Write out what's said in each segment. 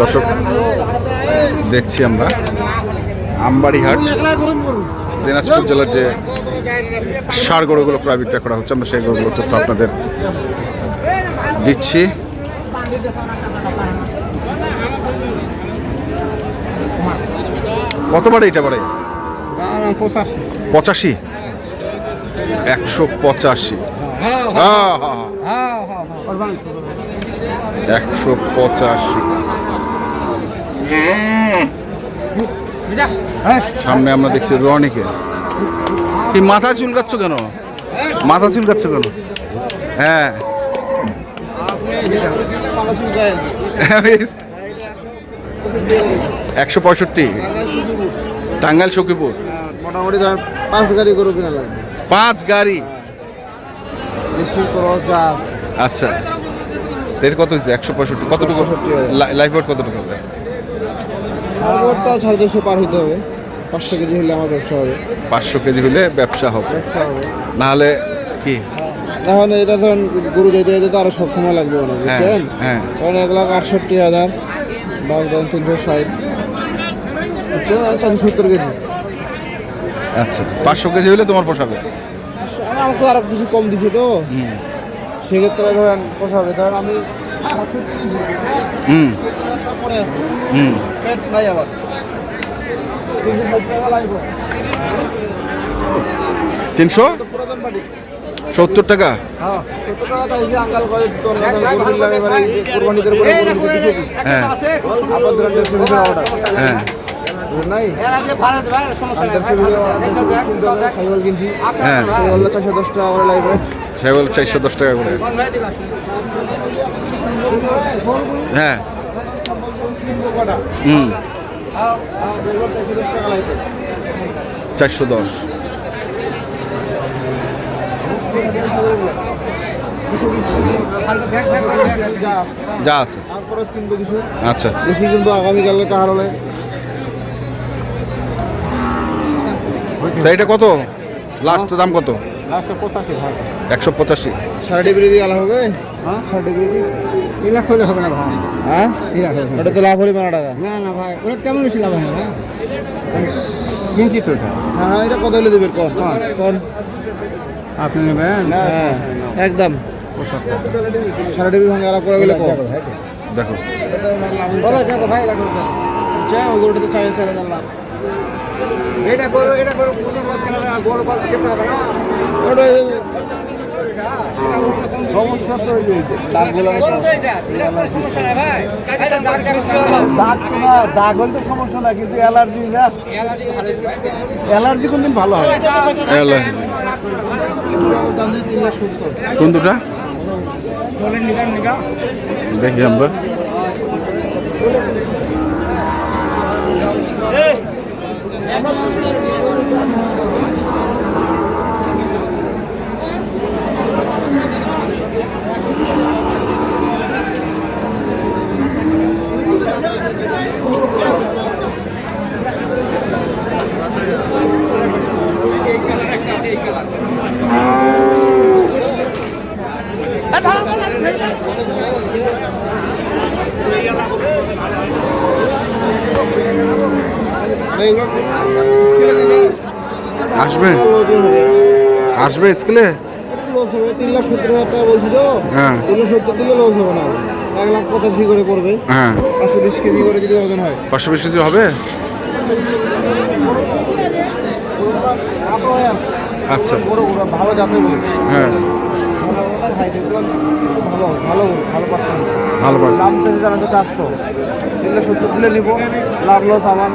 দর্শক, দেখছি আমরা। আমবাড়িহাট, দিনাজপুর জেলার যে সার গরুগুলো প্রায় বিক্রয় করা হচ্ছে, আমরা সেই গরুগুলোর তথ্য আপনাদের দিচ্ছি। কত বাড়ে এটা বাড়ে? পঁচাশি পঁচাশি। একশো পঁচাশি। হ্যাঁ হ্যাঁ হ্যাঁ। একশো পঁচাশি। সামনে আমরা দেখছি রনিকে। কি মাথা চুলকাচ্ছ কেন? মাথা চুলকাচ্ছ কেন? হ্যাঁ। একশো পঁয়ষট্টি। টাঙ্গাইল সখীপুর। মোটামুটি পাঁচ গাড়ি গরু কিনা লাগবে পাঁচ গাড়ি। আচ্ছা। এর কত হয়েছে? একশো পঁয়ষট্টি। কতটুকু? 65 লাইফ বোর্ড কতটুকু হবে? আমার তাও সাড়ে দেড়শো পার হইতে হবে। পাঁচশো কেজি হলে আমার ব্যবসা হবে। পাঁচশো কেজি হলে ব্যবসা হবে। ব্যবসা হবে। নাহলে কি? এখন এটা ধরেন গরু যেতে যেতে তো আরও সব সময় লাগবে অনেক হ্যাঁ বুঝছেন? হ্যাঁ। কারণ এক লাখ আটষট্টি হাজার দশ ধরেন তিনশো ষাট। বুঝছেন? চারশো সত্তর কেজি। আচ্ছা পাঁচশো কেজি হলে তোমার পোষাবে? আমার তো আরও কিছু কম দিছে তো। সেক্ষেত্রে ধরেন পোষাবে। ধরেন আমি হুম। হুম। তিনশো? সত্তর টাকা? হ্যাঁ। দিস হ্যাঁ। হ্যাঁ চারশো দশ টাকা করে লাগবে সে বলে চারশো দশ টাকা করে হ্যাঁ। হুম। চারশো দশ। যা আছে। যা আছে আর খরচ কিনবো কিছু আচ্ছা। বেশি কিনবো আগামীকালে কাহার হলে এটা কত লাস্ট দাম কত একশো পঁচাশি। সাড়ে ডিগ্রি দিয়ে আলা হবে? হ্যাঁ? সাড়ে ডিগ্রি এই লাখ হলে হবে না ভাই। হ্যাঁ? ওটা তো লাভ হলে বারো টাকা না না ভাই ওটা তেমন বেশি লাভ হয় না। কিনছি তো এটা হ্যাঁ এটা কত হলে দেবেন কন কন আপনি নেবেন? হ্যাঁ একদম। সাড়ে ডিগ্রি ভাঙে আলাপ করে গেলে কম দেখো দেখো। ভাই লাগো চা ওই চাই চাই জানলাম। এটা করো এটা করো পাল কেটে হবে না? ওটা সমস্যা তো দাগ দাগ হলে সমস্যা না কিন্তু অ্যালার্জি না অ্যালার্জি কোনদিন ভালো হয় দেখি আমরা আসবে? আসবে স্কেলে? লস হবে তিন লাখ সত্তর হাজার টাকা বলছি তো হ্যাঁ। সত্তর দিলে লস হবে না এক লাখ পঁচাশি করে পড়বে হ্যাঁ। পাঁচশো বিশ কেজি করে যদি ওজন হয় পাঁচশো বিশ কেজি হবে আচ্ছা ভালো জাতের বলেছে হ্যাঁ ভালো ভালো ভালো পার্সেন্ট ভালো পারছে দাম তো জানা তো চারশো। সেগুলো সত্তর দিলে নিবো। লাভ লস আমার।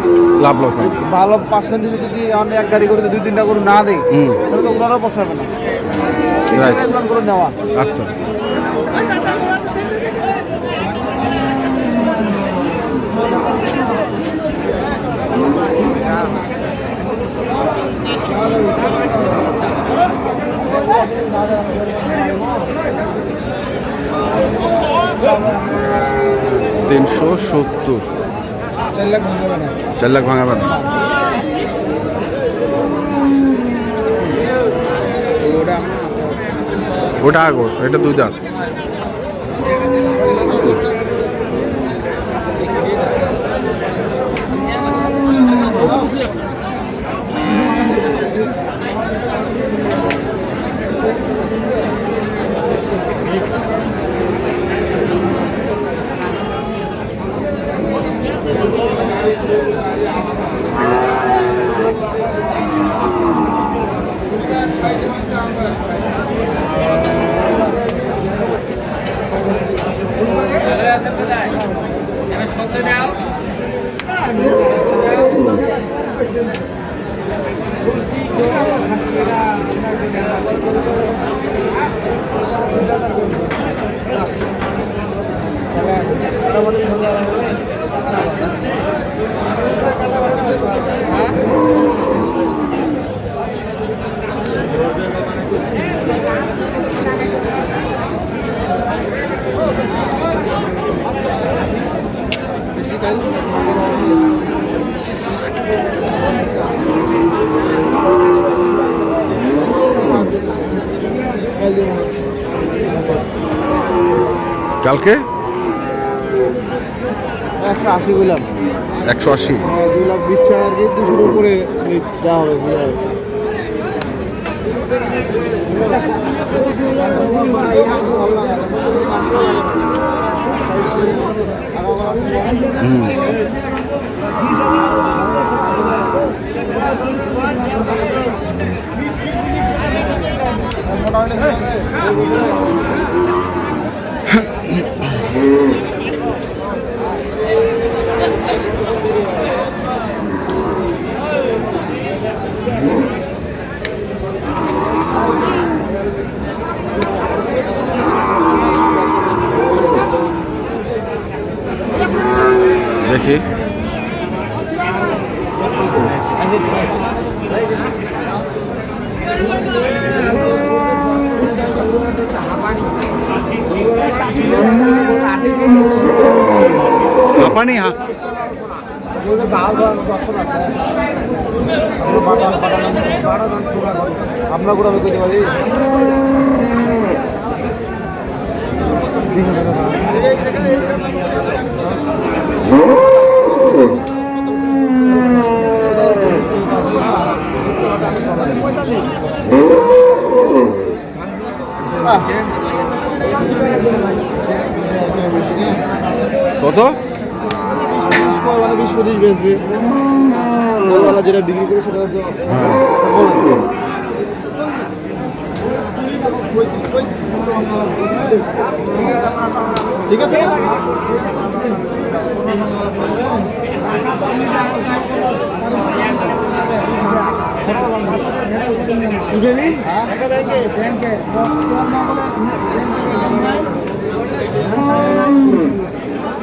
লাভ লস ভালো পার্সেন্টেজ যদি আমি এক গাড়ি করে দুই তিনটা করে না দিই তাহলে তো ওনারও পোষাবে না. এগুলো করে নেওয়া। আচ্ছা। তিনশো সত্তর। চার লাখ ভাঙা না চার লাখ ভাঙাবে না ওটা ওটা আগর, এটা দুই দাঁত। Gracias. কালকে? একশো আশি বললাম। একশো আশি? দুই লাখ বিশ টাকা আর কি দুশোর উপরে যা হবে বুঝা দেখি। হাঁপানি হা। আপনার করে আমি করতে কত বিশ করে মানে বিশ পঁচিশ বেচবে ওরবেলা যেটা বিক্রি করে সেটা তো বলে ঠিক আছে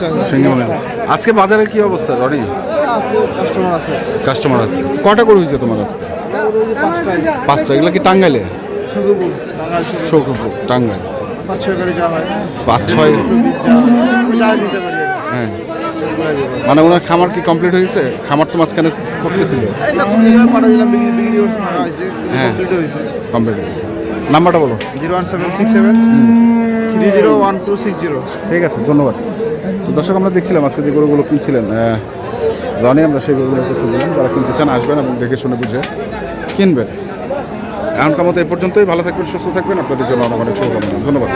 চাষে সিঙ্গামে আজকে বাজারের কি অবস্থা রনি কাস্টমার আছে। কটা করে হয়েছে তোমার আজকে? পাঁচটা এগুলো কি টাঙ্গাইলে? শোকপুর টাঙ্গাইল। পাঁচ ছয় করে যা হয় পাঁচ ছয় হয় যা দিতে পারি হ্যাঁ। মানে ওনার খামার কি কমপ্লিট হয়েছে? খামার তো মাঝখানে করতেছিল এটা কুড়ি হাজার পাঠা দিলাম বিক্রি বিক্রি করছে না হয়েছে হ্যাঁ। কমপ্লিট হয়েছে। নাম্বারটা বলো। Zero one seven six seven three zero one two six zero. ঠিক আছে ধন্যবাদ। তো দর্শক আমরা দেখছিলাম আজকে যে গরুগুলো কিনছিলেন রনি আমরা সেই গরুগুলো তথ্য দিলাম যারা কিনতে চান আসবেন এবং দেখে শুনে বুঝে কিনবেন। এখনকার মতো এ পর্যন্তই। ভালো থাকবেন সুস্থ থাকবেন। আপনাদের জন্য অনেক অনেক শুভকামনা। ধন্যবাদ।